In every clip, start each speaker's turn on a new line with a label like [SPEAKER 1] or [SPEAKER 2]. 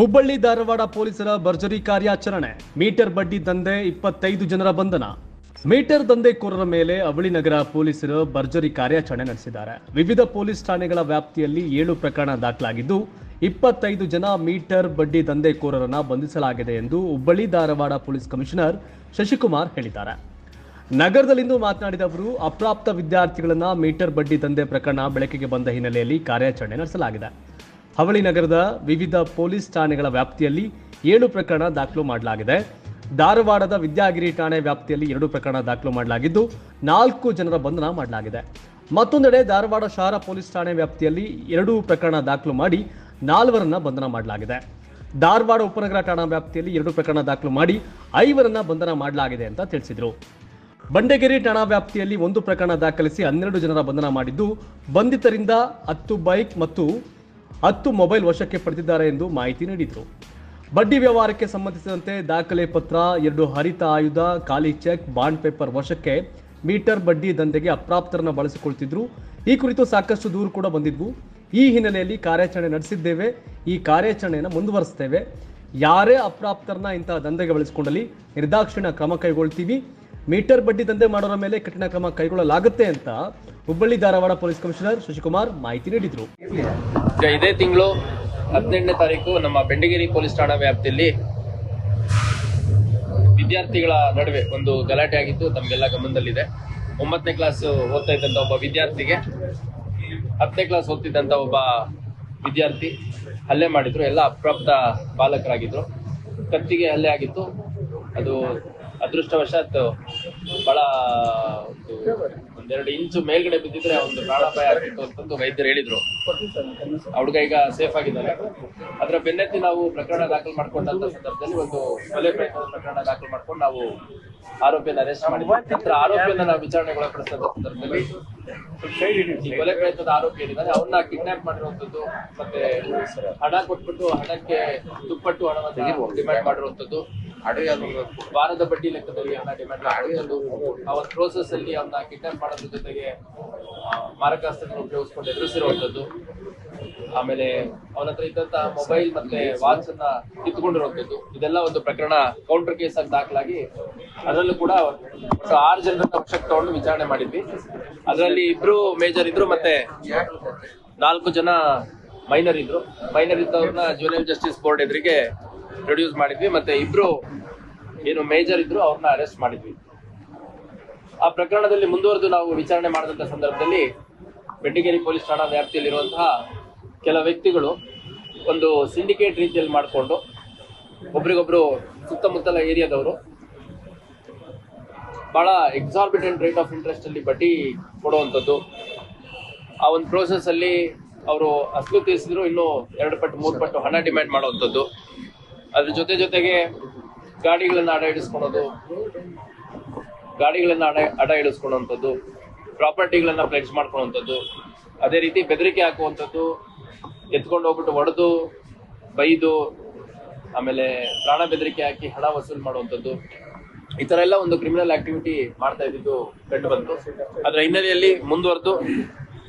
[SPEAKER 1] ಹುಬ್ಬಳ್ಳಿ ಧಾರವಾಡ ಪೊಲೀಸರ ಭರ್ಜರಿ ಕಾರ್ಯಾಚರಣೆ, ಮೀಟರ್ ಬಡ್ಡಿ ದಂಧೆ, ಇಪ್ಪತ್ತೈದು ಜನರ ಬಂಧನ. ಮೀಟರ್ ದಂಧೆಕೋರರ ಮೇಲೆ ಅವಳಿ ನಗರ ಪೊಲೀಸರು ಭರ್ಜರಿ ಕಾರ್ಯಾಚರಣೆ ನಡೆಸಿದ್ದಾರೆ. ವಿವಿಧ ಪೊಲೀಸ್ ಠಾಣೆಗಳ ವ್ಯಾಪ್ತಿಯಲ್ಲಿ ಏಳು ಪ್ರಕರಣ ದಾಖಲಾಗಿದ್ದು, ಇಪ್ಪತ್ತೈದು ಜನ ಮೀಟರ್ ಬಡ್ಡಿ ದಂಧೆಕೋರರನ್ನ ಬಂಧಿಸಲಾಗಿದೆ ಎಂದು ಹುಬ್ಬಳ್ಳಿ ಧಾರವಾಡ ಪೊಲೀಸ್ ಕಮಿಷನರ್ ಶಶಿಕುಮಾರ್ ಹೇಳಿದ್ದಾರೆ. ನಗರದಲ್ಲಿಂದು ಮಾತನಾಡಿದ ಅವರು, ಅಪ್ರಾಪ್ತ ವಿದ್ಯಾರ್ಥಿಗಳನ್ನ ಮೀಟರ್ ಬಡ್ಡಿ ದಂಧೆ ಪ್ರಕರಣ ಬೆಳಕಿಗೆ ಬಂದ ಹಿನ್ನೆಲೆಯಲ್ಲಿ ಕಾರ್ಯಾಚರಣೆ ನಡೆಸಲಾಗಿದೆ. ಅವಳಿ ನಗರದ ವಿವಿಧ ಪೊಲೀಸ್ ಠಾಣೆಗಳ ವ್ಯಾಪ್ತಿಯಲ್ಲಿ ಏಳು ಪ್ರಕರಣ ದಾಖಲು ಮಾಡಲಾಗಿದೆ. ಧಾರವಾಡದ ವಿದ್ಯಾಗಿರಿ ಠಾಣೆ ವ್ಯಾಪ್ತಿಯಲ್ಲಿ ಎರಡು ಪ್ರಕರಣ ದಾಖಲು ಮಾಡಲಾಗಿದ್ದು, ನಾಲ್ಕು ಜನರ ಬಂಧನ ಮಾಡಲಾಗಿದೆ. ಮತ್ತೊಂದೆಡೆ ಧಾರವಾಡ ಶಹರ ಪೊಲೀಸ್ ಠಾಣೆ ವ್ಯಾಪ್ತಿಯಲ್ಲಿ ಎರಡು ಪ್ರಕರಣ ದಾಖಲು ಮಾಡಿ ನಾಲ್ವರನ್ನ ಬಂಧನ ಮಾಡಲಾಗಿದೆ. ಧಾರವಾಡ ಉಪನಗರ ಠಾಣಾ ವ್ಯಾಪ್ತಿಯಲ್ಲಿ ಎರಡು ಪ್ರಕರಣ ದಾಖಲು ಮಾಡಿ ಐವರನ್ನ ಬಂಧನ ಮಾಡಲಾಗಿದೆ ಅಂತ ತಿಳಿಸಿದರು. ಬಂಡೆಗೆರೆ ಠಾಣಾ ವ್ಯಾಪ್ತಿಯಲ್ಲಿ ಒಂದು ಪ್ರಕರಣ ದಾಖಲಿಸಿ ಹನ್ನೆರಡು ಜನರ ಬಂಧನ ಮಾಡಿದ್ದು, ಬಂಧಿತರಿಂದ ಹತ್ತು ಬೈಕ್ ಮತ್ತು ಹತ್ತು ಮೊಬೈಲ್ ವಶಕ್ಕೆ ಪಡೆದಿದ್ದಾರೆ ಎಂದು ಮಾಹಿತಿ ನೀಡಿದರು. ಬಡ್ಡಿ ವ್ಯವಹಾರಕ್ಕೆ ಸಂಬಂಧಿಸಿದಂತೆ ದಾಖಲೆ ಪತ್ರ, ಎರಡು ಹರಿತ ಆಯುಧ, ಖಾಲಿ ಚೆಕ್, ಬಾಂಡ್ ಪೇಪರ್ ವಶಕ್ಕೆ ಮೀಟರ್ ಬಡ್ಡಿ ದಂಧೆಗೆ ಅಪ್ರಾಪ್ತರನ್ನು ಬಳಸಿಕೊಳ್ತಿದ್ರು. ಈ ಕುರಿತು ಸಾಕಷ್ಟು ದೂರು ಕೂಡ ಬಂದಿದ್ವು. ಈ ಹಿನ್ನೆಲೆಯಲ್ಲಿ ಕಾರ್ಯಾಚರಣೆ ನಡೆಸಿದ್ದೇವೆ. ಈ ಕಾರ್ಯಾಚರಣೆಯನ್ನು ಮುಂದುವರಿಸ್ತೇವೆ. ಯಾರೇ ಅಪ್ರಾಪ್ತರನ್ನ ಇಂತಹ ದಂಧೆಗೆ ಬಳಸಿಕೊಂಡಲ್ಲಿ ನಿರ್ದಾಕ್ಷಿಣ್ಯ ಕ್ರಮ ಕೈಗೊಳ್ತೀವಿ. ಮೀಟರ್ ಬಡ್ಡಿ ದಂಧೆ ಮಾಡೋರ ಮೇಲೆ ಕಠಿಣ ಕ್ರಮ ಕೈಗೊಳ್ಳಲಾಗುತ್ತೆ ಅಂತ ಹುಬ್ಬಳ್ಳಿ ಧಾರವಾಡ ಪೊಲೀಸ್ ಕಮಿಷನರ್ ಶಶಿಕುಮಾರ್ ಮಾಹಿತಿ ನೀಡಿದರು.
[SPEAKER 2] ಇದೇ ತಿಂಗಳು ಹದಿನೆಂಟನೇ ತಾರೀಕು ನಮ್ಮ ಬೆಂಡಗಿರಿ ಪೊಲೀಸ್ ಠಾಣಾ ವ್ಯಾಪ್ತಿಯಲ್ಲಿ ವಿದ್ಯಾರ್ಥಿಗಳ ನಡುವೆ ಒಂದು ಗಲಾಟೆ ಆಗಿತ್ತು ತಮಗೆಲ್ಲ ಗಮನದಲ್ಲಿದೆ. ಒಂಬತ್ತನೇ ಕ್ಲಾಸ್ ಓದ್ತಾ ಇದ್ದಂತ ಒಬ್ಬ ವಿದ್ಯಾರ್ಥಿಗೆ, ಹತ್ತನೇ ಕ್ಲಾಸ್ ಓದ್ತಿದ್ದಂತ ಒಬ್ಬ ವಿದ್ಯಾರ್ಥಿ ಹಲ್ಲೆ ಮಾಡಿದ್ರು. ಎಲ್ಲ ಅಪ್ರಾಪ್ತ ಬಾಲಕರಾಗಿದ್ರು. ಕತ್ತಿಗೆ ಹಲ್ಲೆ ಆಗಿತ್ತು. ಅದು ಅದೃಷ್ಟವಶಾತ್ ಬಹಳ ಒಂದು ಒಂದೆರಡು ಇಂಚು ಮೇಲ್ಗಡೆ ಬಿದ್ದಿದ್ರೆ ಒಂದು ಪ್ರಾಣಾಪಾಯ ಆಗ್ತಿತ್ತು ಅಂತಂದು ವೈದ್ಯರು ಹೇಳಿದ್ರು. ಹುಡುಗ ಈಗ ಸೇಫ್ ಆಗಿದ್ದಾರೆ ಅದರ ಬೆನ್ನತ್ತಿ ನಾವು ಪ್ರಕರಣ ದಾಖಲು ಮಾಡ್ಕೊಂಡಂತ ಸಂದರ್ಭದಲ್ಲಿ ಒಂದು ಕೊಲೆ ಪ್ರಯತ್ನದ ಪ್ರಕರಣ ದಾಖಲು ಮಾಡ್ಕೊಂಡು ನಾವು ಆರೋಪಿಯನ್ನ ಅರೆಸ್ಟ್ ಮಾಡಿದ್ವಿ. ನಂತರ ಆರೋಪಿಯನ್ನ ನಾವು ವಿಚಾರಣೆಗೊಳಪಡಿಸಿದ ಸಂದರ್ಭದಲ್ಲಿ ಈ ಕೊಲೆ ಪ್ರಯತ್ನದ ಆರೋಪಿ ಏನಿದ್ದಾರೆ ಅವನ್ನ ಕಿಡ್ನಾಪ್ ಮಾಡಿರುವಂತದ್ದು ಮತ್ತೆ ಹಣ ಕೊಟ್ಬಿಟ್ಟು ಹಣಕ್ಕೆ ದುಪ್ಪಟ್ಟು ಹಣವನ್ನು ಡಿಮ್ಯಾಂಡ್ ಮಾಡಿರುವಂತದ್ದು ವಾರದ ಬಡ್ಡಿ ಲೆಕ್ಕದಲ್ಲಿ ಅವನ ಡಿಮ್ಯಾಂಡ್ ಮಾಡಿರುವಂತದ್ದು ಅವನ ಪ್ರೋಸೆಸ್ ಅಲ್ಲಿ ಅವನ್ನ ಕಿಡ್ನಾಪ್ ಮಾಡೋದ್ರ ಜೊತೆಗೆ ಮಾರಕಾಸ್ತ್ರಗಳು ಮಾರಕಾಸ್ತ್ರಗಳನ್ನು ಉಪಯೋಗಿಸ್ಕೊಂಡು ಎದುರಿಸಿರುವಂತದ್ದು ಆಮೇಲೆ ಅವನ ಹತ್ರ ಇದ್ದಂತಹ ಮೊಬೈಲ್ ಮತ್ತೆ ವಾಚ್ ಅನ್ನ ಕಿತ್ತುಕೊಂಡಿರುವಂತದ್ದು ಇದೆಲ್ಲ ಒಂದು ಪ್ರಕರಣ ಕೌಂಟರ್ ಕೇಸ್ ಆಗಿ ದಾಖಲಾಗಿ ಅದರಲ್ಲೂ ಕೂಡ ಆರು ಜನರ ವಶಕ್ಕೆ ತಗೊಂಡು ವಿಚಾರಣೆ ಮಾಡಿದ್ವಿ. ಅದರಲ್ಲಿ ಇಬ್ರು ಮೇಜರ್ ಇದ್ರು ಮತ್ತೆ ನಾಲ್ಕು ಜನ ಮೈನರ್ ಇದ್ರು. ಮೈನರ್ ಇದ್ದವ್ರನ್ನ ಜೂನಿಯರ್ ಜಸ್ಟಿಸ್ ಬೋರ್ಡ್ ಎದುರಿಗೆ ಪ್ರೊಡ್ಯೂಸ್ ಮಾಡಿದ್ವಿ. ಮತ್ತೆ ಇಬ್ರು ಏನು ಮೇಜರ್ ಇದ್ರು ಅವ್ರನ್ನ ಅರೆಸ್ಟ್ ಮಾಡಿದ್ವಿ. ಆ ಪ್ರಕರಣದಲ್ಲಿ ಮುಂದುವರೆದು ನಾವು ವಿಚಾರಣೆ ಮಾಡಿದಂತ ಸಂದರ್ಭದಲ್ಲಿ ಬೆಟ್ಟಿಗೇರಿ ಪೊಲೀಸ್ ಠಾಣಾ ವ್ಯಾಪ್ತಿಯಲ್ಲಿರುವಂತಹ ಕೆಲ ವ್ಯಕ್ತಿಗಳು ಒಂದು ಸಿಂಡಿಕೇಟ್ ರೀತಿಯಲ್ಲಿ ಮಾಡಿಕೊಂಡು ಒಬ್ರಿಗೊಬ್ರು ಸುತ್ತಮುತ್ತಲ ಏರಿಯಾದವರು ಬಹಳ ಎಕ್ಸಾರ್ಬಿಟೆಂಟ್ ರೇಟ್ ಆಫ್ ಇಂಟ್ರೆಸ್ಟ್ ಅಲ್ಲಿ ಬಡ್ಡಿ ಕೊಡುವಂಥದ್ದು. ಆ ಒಂದು ಪ್ರೋಸೆಸ್ ಅಲ್ಲಿ ಅವರು ಅಸಲು ತೀರಿಸಿದ್ರು ಇನ್ನು ಎರಡು ಪಟ್ಟು, ಮೂರು ಪಟ್ಟು ಹಣ ಡಿಮ್ಯಾಂಡ್ ಮಾಡುವಂಥದ್ದು. ಅದ್ರ ಜೊತೆ ಜೊತೆಗೆ ಗಾಡಿಗಳನ್ನ ಅಡ ಇಡಿಸ್ಕೊಳೋದು ಗಾಡಿಗಳನ್ನ ಅಡ ಅಡ ಇಡಿಸ್ಕೊಳ್ಳುವಂಥದ್ದು ಪ್ರಾಪರ್ಟಿಗಳನ್ನ ಪ್ಲೆಡ್ಜ್ ಮಾಡ್ಕೊಳ್ಳುವಂಥದ್ದು ಅದೇ ರೀತಿ ಬೆದರಿಕೆ ಹಾಕುವಂಥದ್ದು, ಎತ್ಕೊಂಡು ಹೋಗ್ಬಿಟ್ಟು ಒಡೆದು, ಬೈದು, ಆಮೇಲೆ ಪ್ರಾಣ ಬೆದರಿಕೆ ಹಾಕಿ ಹಣ ವಸೂಲು ಮಾಡುವಂಥದ್ದು, ಈ ತರ ಎಲ್ಲ ಒಂದು ಕ್ರಿಮಿನಲ್ ಆಕ್ಟಿವಿಟಿ ಮಾಡ್ತಾ ಇದ್ದಿದ್ದು ಕಂಡು ಬಂತು. ಅದರ ಹಿನ್ನೆಲೆಯಲ್ಲಿ ಮುಂದುವರೆದು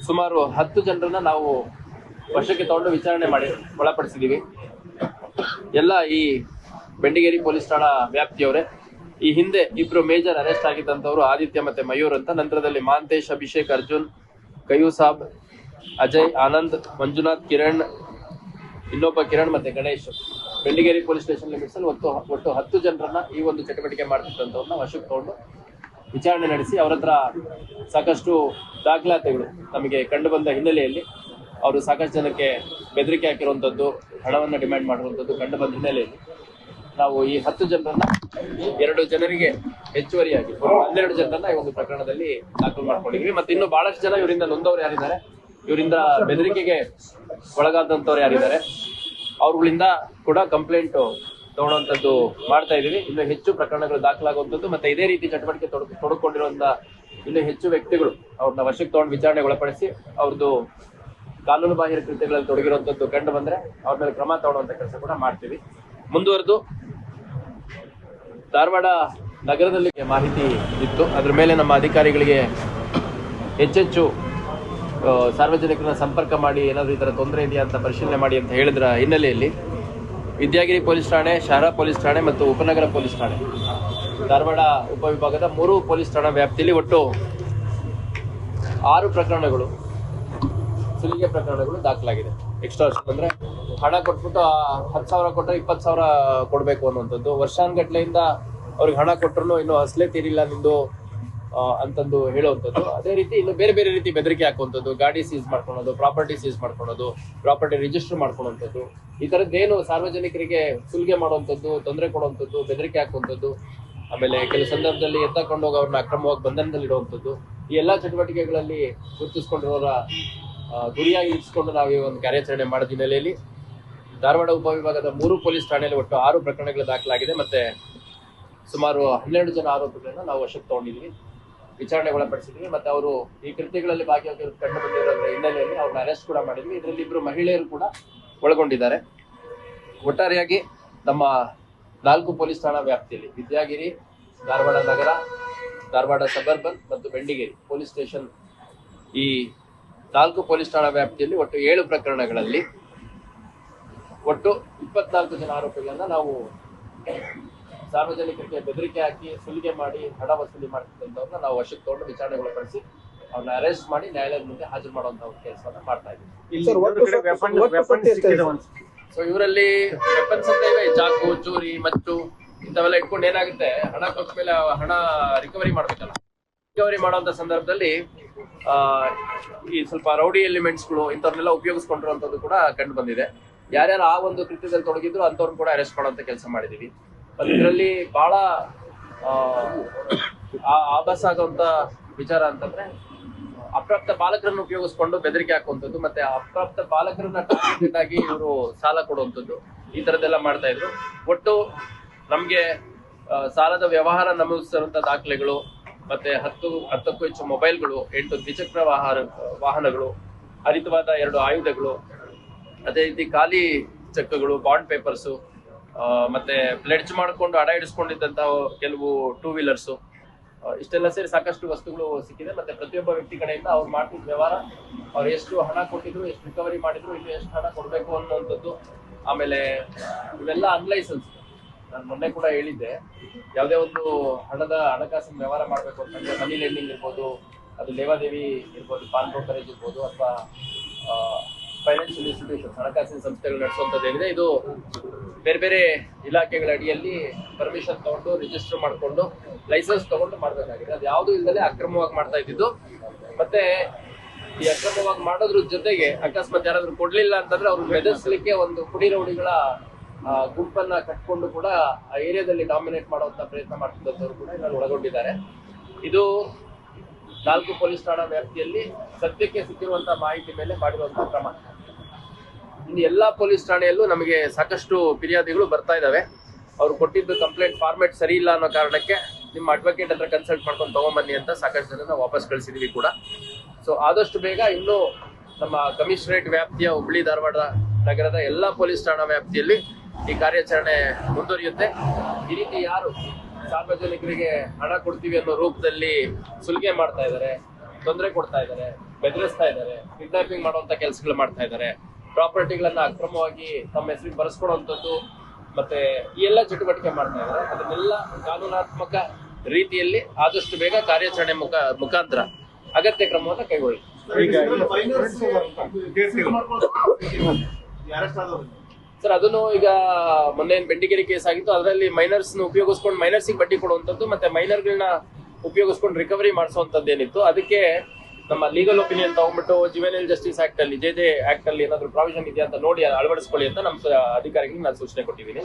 [SPEAKER 2] ಸುಮಾರು ಹತ್ತು ಜನರನ್ನ ನಾವು ವರ್ಷಕ್ಕೆ ತಗೊಂಡು ವಿಚಾರಣೆ ಮಾಡಿ, ಒಳಪಡಿಸಿದೀವಿ. ಎಲ್ಲ ಈ ಬೆಂಡಿಗೇರಿ ಪೊಲೀಸ್ ಠಾಣಾ ವ್ಯಾಪ್ತಿಯವರೇ, ಈ ಹಿಂದೆ ಇಬ್ರು ಮೇಜರ್ ಅರೆಸ್ಟ್ ಆಗಿದ್ದಂಥವ್ರು ಆದಿತ್ಯ ಮತ್ತೆ ಮಯೂರ್ ಅಂತ. ನಂತರದಲ್ಲಿ ಮಾಂತೇಶ್, ಅಭಿಷೇಕ್, ಅರ್ಜುನ್, ಕಯೂ ಸಾಬ್, ಅಜಯ್, ಆನಂದ್, ಮಂಜುನಾಥ್, ಕಿರಣ್, ಇನ್ನೊಬ್ಬ ಕಿರಣ್ ಮತ್ತೆ Ganesh. Bendigeri police station limits ಅಲ್ಲಿ ಒಟ್ಟು ಒಟ್ಟು ಹತ್ತು ಜನರನ್ನ ಈ ಒಂದು ಚಟುವಟಿಕೆ ಮಾಡ್ತಿದ್ದಂಥವ್ರನ್ನ ವಶಕ್ಕೆ ತಗೊಂಡು ವಿಚಾರಣೆ ನಡೆಸಿ ಅವ್ರ ಹತ್ರ ಸಾಕಷ್ಟು ದಾಖಲಾತಿಗಳು ನಮಗೆ ಕಂಡು ಬಂದ ಹಿನ್ನೆಲೆಯಲ್ಲಿ. ಅವರು ಸಾಕಷ್ಟು ಜನಕ್ಕೆ ಬೆದರಿಕೆ ಹಾಕಿರುವಂಥದ್ದು ಹಣವನ್ನು ಡಿಮ್ಯಾಂಡ್ ಮಾಡುವಂಥದ್ದು ಕಂಡು ಬಂದ ಹಿನ್ನೆಲೆಯಲ್ಲಿ ನಾವು ಈ ಹತ್ತು ಜನರನ್ನ ಎರಡು ಜನರಿಗೆ ಹೆಚ್ಚುವರಿಯಾಗಿ ಹನ್ನೆರಡು ಜನರನ್ನ ಈ ಒಂದು ಪ್ರಕರಣದಲ್ಲಿ ದಾಖಲು ಮಾಡ್ಕೊಂಡಿದ್ವಿ ಮತ್ತೆ ಇನ್ನು ಬಹಳಷ್ಟು ಜನ ಇವರಿಂದ ನೊಂದವರು ಯಾರಿದ್ದಾರೆ? ಇವರಿಂದ ಬೆದರಿಕೆಗೆ ಒಳಗಾದಂಥವ್ರು ಯಾರಿದ್ದಾರೆ? ಅವ್ರಗಳಿಂದ ಕೂಡ ಕಂಪ್ಲೇಂಟ್ ತಗೊಳ್ಳುವಂಥದ್ದು ಮಾಡ್ತಾ ಇದೀವಿ ಇನ್ನು ಹೆಚ್ಚು ಪ್ರಕರಣಗಳು ದಾಖಲಾಗುವಂಥದ್ದು, ಮತ್ತೆ ಇದೇ ರೀತಿ ಚಟುವಟಿಕೆ ತೊಡ್ ತೊಡಕೊಂಡಿರುವಂತ ಇನ್ನು ಹೆಚ್ಚು ವ್ಯಕ್ತಿಗಳು ಅವ್ರನ್ನ ವರ್ಷಕ್ಕೆ ತಗೊಂಡು ವಿಚಾರಣೆಗೆ ಒಳಪಡಿಸಿ ಅವ್ರದ್ದು ಕಾನೂನು ಬಾಹಿರ ಕೃತ್ಯಗಳಲ್ಲಿ ತೊಡಗಿರುವಂತದ್ದು ಕಂಡು ಬಂದ್ರೆ ಅವ್ರ ಮೇಲೆ ಕ್ರಮ ತಗೊಳ್ಳುವಂತ ಕೆಲಸ ಕೂಡ ಮಾಡ್ತೀವಿ. ಮುಂದುವರೆದು ಧಾರವಾಡ ನಗರದಲ್ಲಿ ಮಾಹಿತಿ ಇತ್ತು. ಅದ್ರ ಮೇಲೆ ನಮ್ಮ ಅಧಿಕಾರಿಗಳಿಗೆ ಹೆಚ್ಚೆಚ್ಚು ಸಾರ್ವಜನಿಕರನ್ನ ಸಂಪರ್ಕ ಮಾಡಿ, ಏನಾದರೂ ಈ ತೊಂದರೆ ಇದೆಯಾ ಅಂತ ಪರಿಶೀಲನೆ ಮಾಡಿ ಅಂತ ಹೇಳಿದ್ರ ಹಿನ್ನೆಲೆಯಲ್ಲಿ ವಿದ್ಯಾಗಿರಿ ಪೊಲೀಸ್ ಠಾಣೆ, ಶಾರಾ ಪೊಲೀಸ್ ಠಾಣೆ ಮತ್ತು ಉಪನಗರ ಪೊಲೀಸ್ ಠಾಣೆ. ಧಾರವಾಡ ಉಪವಿಭಾಗದ ಮೂರು ಪೊಲೀಸ್ ಠಾಣಾ ವ್ಯಾಪ್ತಿಯಲ್ಲಿ ಒಟ್ಟು ಆರು ಪ್ರಕರಣಗಳು ಸುಲಿಗೆ ಪ್ರಕರಣಗಳು ದಾಖಲಾಗಿದೆ. ಎಕ್ಸ್ಟ್ರಾಕ್ಷನ್ ಅಂದ್ರೆ ಹಣ ಕೊಟ್ಬಿಟ್ಟು ಹತ್ತು ಸಾವಿರ ಕೊಟ್ಟರೆ ಇಪ್ಪತ್ತು ಸಾವಿರ ಕೊಡಬೇಕು ಅನ್ನುವಂಥದ್ದು. ವರ್ಷಾನ್ಗಟ್ಲೆಯಿಂದ ಅವ್ರಿಗೆ ಹಣ ಕೊಟ್ಟರು ಇನ್ನು ಅಸಲೇ ತೀರಿಲ್ಲ ನಿಂದು ಅಂತಂದು ಹೇಳುವಂಥದ್ದು. ಅದೇ ರೀತಿ ಇನ್ನು ಬೇರೆ ಬೇರೆ ರೀತಿ ಬೆದರಿಕೆ ಹಾಕುವಂಥದ್ದು. ಗಾಡಿ ಸೀಸ್ ಮಾಡ್ಕೊಳೋದು, ಪ್ರಾಪರ್ಟಿ ಸೀಸ್ ಮಾಡ್ಕೊಳೋದು, ಪ್ರಾಪರ್ಟಿ ರಿಜಿಸ್ಟರ್ ಮಾಡ್ಕೊಳೋಂಥದ್ದು. ಈ ಥರದ್ದೇನು ಸಾರ್ವಜನಿಕರಿಗೆ ಸುಲಿಗೆ ಮಾಡುವಂಥದ್ದು, ತೊಂದರೆ ಕೊಡುವಂಥದ್ದು, ಬೆದರಿಕೆ ಹಾಕುವಂಥದ್ದು, ಆಮೇಲೆ ಕೆಲವು ಸಂದರ್ಭದಲ್ಲಿ ಎತ್ತಕೊಂಡು ಹೋಗಿ ಅವ್ರನ್ನ ಅಕ್ರಮವಾಗಿ ಬಂಧನದಲ್ಲಿ ಇಡುವಂಥದ್ದು ಈ ಎಲ್ಲ ಚಟುವಟಿಕೆಗಳಲ್ಲಿ ಗುರುತಿಸ್ಕೊಂಡಿರೋರ ಗುರಿಯಾಗಿ ಇರಿಸಿಕೊಂಡು ನಾವು ಈ ಒಂದು ಕಾರ್ಯಾಚರಣೆ ಮಾಡಿದ ಹಿನ್ನೆಲೆಯಲ್ಲಿ ಧಾರವಾಡ ಉಪವಿಭಾಗದ ಮೂರು ಪೊಲೀಸ್ ಠಾಣೆಯಲ್ಲಿ ಒಟ್ಟು ಆರು ಪ್ರಕರಣಗಳು ದಾಖಲಾಗಿದೆ. ಮತ್ತೆ ಸುಮಾರು ಹನ್ನೆರಡು ಜನ ಆರೋಪಿಗಳನ್ನು ನಾವು ವಶಕ್ಕೆ ತಗೊಂಡಿದ್ವಿ ವಿಚಾರಣೆಗೆ ಒಳಪಡಿಸಿದ್ವಿ ಮತ್ತೆ ಅವರು ಈ ಕೃತ್ಯಗಳಲ್ಲಿ ಭಾಗಿಯಾಗಿರೋದು ಕಂಡು ಬಂದಿರೋದ್ರ ಹಿನ್ನೆಲೆಯಲ್ಲಿ ಅವ್ರನ್ನ ಅರೆಸ್ಟ್ ಕೂಡ ಮಾಡಿದ್ವಿ. ಇದರಲ್ಲಿ ಇಬ್ಬರು ಮಹಿಳೆಯರು ಕೂಡ ಒಳಗೊಂಡಿದ್ದಾರೆ. ಒಟ್ಟಾರೆಯಾಗಿ ನಮ್ಮ ನಾಲ್ಕು ಪೊಲೀಸ್ ಠಾಣಾ ವ್ಯಾಪ್ತಿಯಲ್ಲಿ ವಿದ್ಯಾಗಿರಿ, ಧಾರವಾಡ ನಗರ, ಧಾರವಾಡ ಸಬರ್ಬನ್ ಮತ್ತು ಬೆಂಡಿಗೇರಿ ಪೊಲೀಸ್ ಸ್ಟೇಷನ್ ಈ ನಾಲ್ಕು ಪೊಲೀಸ್ ಠಾಣಾ ವ್ಯಾಪ್ತಿಯಲ್ಲಿ ಒಟ್ಟು ಏಳು ಪ್ರಕರಣಗಳಲ್ಲಿ ಒಟ್ಟು ಇಪ್ಪತ್ನಾಲ್ಕು ಜನ ಆರೋಪಿಗಳನ್ನ ನಾವು ಸಾರ್ವಜನಿಕರಿಗೆ ಬೆದರಿಕೆ ಹಾಕಿ ಸುಲಿಗೆ ಮಾಡಿ ಹಣ ವಸೂಲಿ ಮಾಡ್ತಿದ್ದಂಥವ್ರನ್ನ ನಾವು ವಶಕ್ಕೆ ತಗೊಂಡು ವಿಚಾರಣೆಗೊಳಪಡಿಸಿ ಅವ್ರನ್ನ ಅರೆಸ್ಟ್ ಮಾಡಿ ನ್ಯಾಯಾಲಯದ ಮುಂದೆ ಹಾಜರು ಮಾಡುವಂತಹ ಕೆಲಸವನ್ನ ಮಾಡ್ತಾ ಇದ್ದೀವಿ? ಸೊ ಇವರಲ್ಲಿ ವೆಪನ್ಸ್ ಅಂತ ಇವೆ ಚಾಕು ಚೂರಿ ಮಚ್ಚು ಇಂಥವೆಲ್ಲ ಇಟ್ಕೊಂಡು ಏನಾಗುತ್ತೆ? ಹಣ ಕೊಟ್ಟ ಮೇಲೆ ಹಣ ರಿಕವರಿ ಮಾಡ್ಬೇಕಲ್ಲ. ರಿಕವರಿ ಮಾಡುವಂತ ಸಂದರ್ಭದಲ್ಲಿ ಈ ಸ್ವಲ್ಪ ರೌಡಿ ಎಲಿಮೆಂಟ್ಸ್ಗಳು ಇಂಥವ್ರನ್ನೆಲ್ಲ ಉಪಯೋಗಿಸ್ಕೊಂಡಿರುವಂಥದ್ದು ಕೂಡ ಕಂಡು ಬಂದಿದೆ. ಯಾರ್ಯಾರು ಆ ಒಂದು ಕೃತ್ಯದಲ್ಲಿ ತೊಡಗಿದ್ರು ಅಂಥವ್ರನ್ನ ಕೂಡ ಅರೆಸ್ಟ್ ಮಾಡುವಂತ ಕೆಲಸ ಮಾಡಿದೀವಿ. ಅದರಲ್ಲಿ ಬಹಳ ಆಭಾಸ ಆಗುವಂತ ವಿಚಾರ ಅಂತಂದ್ರೆ, ಅಪ್ರಾಪ್ತ ಬಾಲಕರನ್ನು ಉಪಯೋಗಿಸ್ಕೊಂಡು ಬೆದರಿಕೆ ಹಾಕುವಂಥದ್ದು, ಮತ್ತೆ ಅಪ್ರಾಪ್ತ ಬಾಲಕರನ್ನ ಟಾರ್ಗೆಟ್ ಆಗಿ ಇವರು ಸಾಲ ಕೊಡುವಂಥದ್ದು ಈ ತರದೆಲ್ಲ ಮಾಡ್ತಾ ಇದ್ರು. ಒಟ್ಟು ನಮ್ಗೆ ಸಾಲದ ವ್ಯವಹಾರ ನಮೂದಿಸಿರುವಂತ ದಾಖಲೆಗಳು ಮತ್ತೆ ಹತ್ತು, ಹತ್ತಕ್ಕೂ ಹೆಚ್ಚು ಮೊಬೈಲ್ಗಳು, ಎಂಟು ದ್ವಿಚಕ್ರ ವಾಹನ, ವಾಹನಗಳು, ಹರಿತವಾದ ಎರಡು ಆಯುಧಗಳು, ಅದೇ ರೀತಿ ಖಾಲಿ ಚೆಕ್ಗಳು ಬಾಂಡ್ ಪೇಪರ್ಸು ಮತ್ತೆ ಪ್ಲೆಡ್ಜ್ ಮಾಡಿಕೊಂಡು ಅಡ ಇಡಿಸ್ಕೊಂಡಿದ್ದಂತ ಕೆಲವು ಟೂ ವೀಲರ್ಸು ಇಷ್ಟೆಲ್ಲ ಸೇರಿ ಸಾಕಷ್ಟು ವಸ್ತುಗಳು ಸಿಕ್ಕಿದೆ. ಮತ್ತೆ ಪ್ರತಿಯೊಬ್ಬ ವ್ಯಕ್ತಿ ಕಡೆಯಿಂದ ಅವ್ರು ಮಾಡ್ತಿದ್ದ ವ್ಯವಹಾರ, ಅವ್ರು ಎಷ್ಟು ಹಣ ಕೊಟ್ಟಿದ್ರು, ಎಷ್ಟು ರಿಕವರಿ ಮಾಡಿದ್ರು, ಇನ್ನು ಎಷ್ಟು ಹಣ ಕೊಡಬೇಕು ಅನ್ನುವಂಥದ್ದು, ಆಮೇಲೆ ಇವೆಲ್ಲ ಅನ್ಲೈಸೆನ್ಸ್ ನಾನು ಮೊನ್ನೆ ಕೂಡ ಹೇಳಿದ್ದೆ, ಯಾವುದೇ ಒಂದು ಹಣದ ಹಣಕಾಸಿನ ವ್ಯವಹಾರ ಮಾಡಬೇಕು ಅಂತಂದ್ರೆ ಮನಿ ಲೆಂಡಿಂಗ್ ಇರ್ಬೋದು, ಅದು ಲೇವಾದೇವಿ ಇರ್ಬೋದು, ಪಾನ್ ಬ್ರೋಕರೇಜ್ ಇರ್ಬೋದು ಅಥವಾ ಫೈನಾನ್ಷಿಯಲ್ ಇನ್ಸ್ಟಿಟ್ಯೂಷನ್ ಹಣಕಾಸಿನ ಸಂಸ್ಥೆಗಳು ನಡೆಸುವಂಥದ್ದು ಏನಿದೆ, ಇದು ಬೇರೆ ಬೇರೆ ಇಲಾಖೆಗಳ ಅಡಿಯಲ್ಲಿ ಪರ್ಮಿಷನ್ ತಗೊಂಡು ರಿಜಿಸ್ಟರ್ ಮಾಡಿಕೊಂಡು ಲೈಸೆನ್ಸ್ ತಗೊಂಡು ಮಾಡಬೇಕಾಗಿದೆ. ಅದು ಯಾವುದು ಇಲ್ಲದೆ ಅಕ್ರಮವಾಗಿ ಮಾಡ್ತಾ ಇದ್ದಿದ್ದು. ಮತ್ತೆ ಈ ಅಕ್ರಮವಾಗಿ ಮಾಡೋದ್ರ ಜೊತೆಗೆ ಅಕಸ್ಮಾತ್ ಯಾರಾದರೂ ಕೊಡ್ಲಿಲ್ಲ ಅಂತಂದ್ರೆ ಅವ್ರು ಬೆದರಿಸಲಿಕ್ಕೆ ಒಂದು ಕುಡಿ ರೌಡಿಗಳ ಗುಂಪನ್ನ ಕಟ್ಕೊಂಡು ಕೂಡ ಆ ಏರಿಯಾದಲ್ಲಿ ಡಾಮಿನೇಟ್ ಮಾಡುವಂತ ಪ್ರಯತ್ನ ಮಾಡ್ತಿದ್ದಂಥವ್ರು ಕೂಡ ಇದರಲ್ಲಿ ಒಳಗೊಂಡಿದ್ದಾರೆ. ಇದು ನಾಲ್ಕು ಪೊಲೀಸ್ ಠಾಣಾ ವ್ಯಾಪ್ತಿಯಲ್ಲಿ ಸದ್ಯಕ್ಕೆ ಸಿಕ್ಕಿರುವಂತಹ ಮಾಹಿತಿ ಮೇಲೆ ಮಾಡಿರುವಂತಹ ಕ್ರಮ. ಇನ್ನು ಎಲ್ಲಾ ಪೊಲೀಸ್ ಠಾಣೆಯಲ್ಲೂ ನಮಗೆ ಸಾಕಷ್ಟು ಫಿರ್ಯಾದಿಗಳು ಬರ್ತಾ ಇದ್ದಾವೆ. ಅವ್ರು ಕೊಟ್ಟಿದ್ದು ಕಂಪ್ಲೇಂಟ್ ಫಾರ್ಮೆಟ್ ಸರಿ ಇಲ್ಲ ಅನ್ನೋ ಕಾರಣಕ್ಕೆ ನಿಮ್ಮ ಅಡ್ವೊಕೇಟ್ ಹತ್ರ ಕನ್ಸಲ್ಟ್ ಮಾಡ್ಕೊಂಡು ತಗೊಂಬನ್ನಿ ಅಂತ ಸಾಕಷ್ಟು ಜನ ವಾಪಸ್ ಕಳಿಸಿದೀವಿ ಕೂಡ. ಸೊ ಆದಷ್ಟು ಬೇಗ ಇನ್ನು ನಮ್ಮ ಕಮಿಷನರೇಟ್ ವ್ಯಾಪ್ತಿಯ ಹುಬ್ಳಿ ಧಾರವಾಡ ನಗರದ ಎಲ್ಲಾ ಪೊಲೀಸ್ ಠಾಣಾ ವ್ಯಾಪ್ತಿಯಲ್ಲಿ ಈ ಕಾರ್ಯಾಚರಣೆ ಮುಂದುವರಿಯುತ್ತೆ. ಈ ರೀತಿ ಯಾರು ಸಾರ್ವಜನಿಕರಿಗೆ ಹಣ ಕೊಡ್ತೀವಿ ಅನ್ನೋ ರೂಪದಲ್ಲಿ ಸುಲಿಗೆ ಮಾಡ್ತಾ ಇದ್ದಾರೆ ತೊಂದರೆ ಕೊಡ್ತಾ ಇದ್ದಾರೆ ಬೆದರಿಸ್ತಾ ಇದ್ದಾರೆ ಕಿಡ್ನಾಪಿಂಗ್ ಮಾಡುವಂತ ಕೆಲಸಗಳು ಮಾಡ್ತಾ ಇದ್ದಾರೆ ಪ್ರಾಪರ್ಟಿಗಳನ್ನ ಅಕ್ರಮವಾಗಿ ತಮ್ಮ ಹೆಸರಿಗೆ ಬರೆಸ್ಕೊಡುವಂಥದ್ದು ಮತ್ತೆ ಈ ಎಲ್ಲ ಚಟುವಟಿಕೆ ಮಾಡ್ತಾ ಇದ್ದಾರೆ. ಅದನ್ನೆಲ್ಲ ಕಾನೂನಾತ್ಮಕ ರೀತಿಯಲ್ಲಿ ಆದಷ್ಟು ಬೇಗ ಕಾರ್ಯಾಚರಣೆ ಮುಖ ಮುಖಾಂತರ ಅಗತ್ಯ ಕ್ರಮವನ್ನು ಕೈಗೊಳ್ಳಿ.
[SPEAKER 3] ಈಗ
[SPEAKER 2] ಸರ್ ಅದನ್ನು ಈಗ ಮೊನ್ನೆ ಏನ್ ಬೆಂಡಿಗೇರಿ ಕೇಸ್ ಆಗಿತ್ತು ಅದರಲ್ಲಿ ಮೈನರ್ಸ್ ಉಪಯೋಗಿಸ್ಕೊಂಡು ಮೈನರ್ಸ್ ಬಡ್ಡಿ ಕೊಡುವಂತದ್ದು ಮತ್ತೆ ಮೈನರ್ಗಳನ್ನ ಉಪಯೋಗಿಸ್ಕೊಂಡು ರಿಕವರಿ ಮಾಡಿಸುವಂತದ್ದು ಏನಿತ್ತು. ಅದಕ್ಕೆ ನಮ್ಮ ಲೀಗಲ್ ಒಪಿನಿಯನ್ ತಗೊಂಡ್ಬಿಟ್ಟು ಜುವೆನಲ್ ಜಸ್ಟಿಸ್ ಆಕ್ಟ್ ಅಲ್ಲಿ ಜೆ ಜೆ ಆಕ್ಟ್ ಅಲ್ಲಿ ಏನಾದ್ರು ಪ್ರಾವಿಷನ್ ಇದೆಯಾ ಅಂತ ನೋಡಿ ಅಳವಡಿಸ್ಕೊಳ್ಳಿ ಅಂತ ನಮ್ಮ ಅಧಿಕಾರಿಗಳಿಗೆ ನಾನು ಸೂಚನೆ ಕೊಟ್ಟಿದ್ದೀನಿ.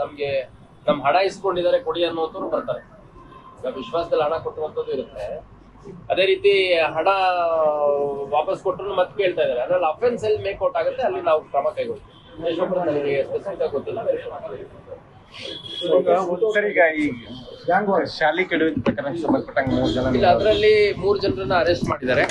[SPEAKER 2] ನಮ್ಗೆ ನಮ್ ಹಣ ಇಸ್ಕೊಂಡಿದ್ದಾರೆ ಕೊಡಿ ಅನ್ನುವಂಥವ್ರು ಬರ್ತಾರೆ. ವಿಶ್ವಾಸದಲ್ಲಿ ಹಣ ಕೊಟ್ಟುವಂಥದ್ದು ಇರುತ್ತೆ. ಅದೇ ರೀತಿ ಹಣ ವಾಪಸ್ ಕೊಟ್ಟರು ಮತ್ತೆ ಕೇಳ್ತಾ ಇದ್ದಾರೆ. ಅದ್ರಲ್ಲಿ ಅಫೆನ್ಸ್ ಎಲ್ಲಿ ಮೇಕೌಟ್ ಆಗುತ್ತೆ ಅಲ್ಲಿ ನಾವು ಕ್ರಮ ಕೈಗೊಳ್ತೀವಿ. ಶಾಲೆ ನನಗೆ ಸ್ಪೆಸಿಫಿಕ್ ಆಗಿ ಗೊತ್ತಿಲ್ಲ
[SPEAKER 4] ಸರ್ ಈಗ ಈ
[SPEAKER 3] ಗ್ಯಾಂಗ್ ವಾರ್
[SPEAKER 4] ಶಾಲಿ ಸಂಬಂಧಪಟ್ಟಂಗೆ ಮೂರು ಜನ
[SPEAKER 2] ಇಲ್ಲ ಅದರಲ್ಲಿ ಮೂರು ಜನರನ್ನ ಅರೆಸ್ಟ್ ಮಾಡಿದ್ದಾರೆ.